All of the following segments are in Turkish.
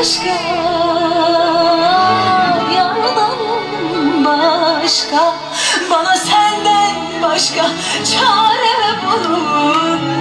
başka Yardan başka. Bana senden başka Çare bulunmaz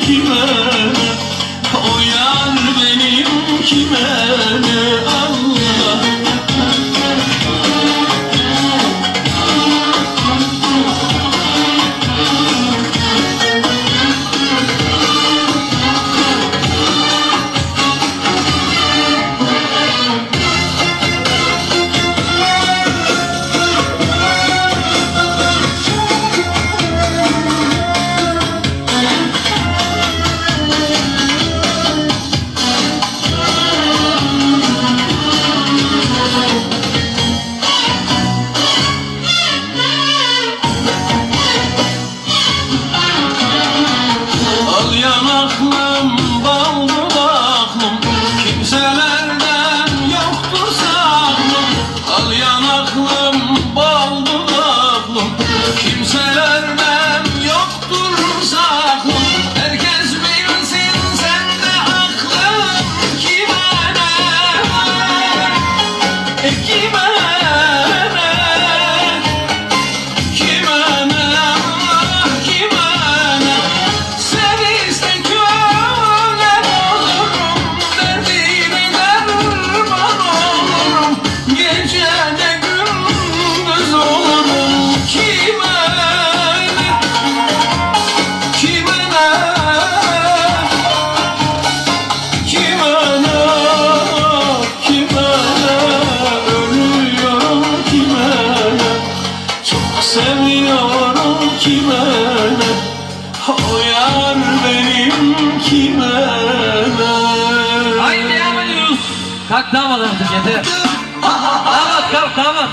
kime? O yar benim kime? Seviyorum kime ne? O yar benim kime ne? Haydi Emel Kalk damat artık yeter. Damat kalk damat.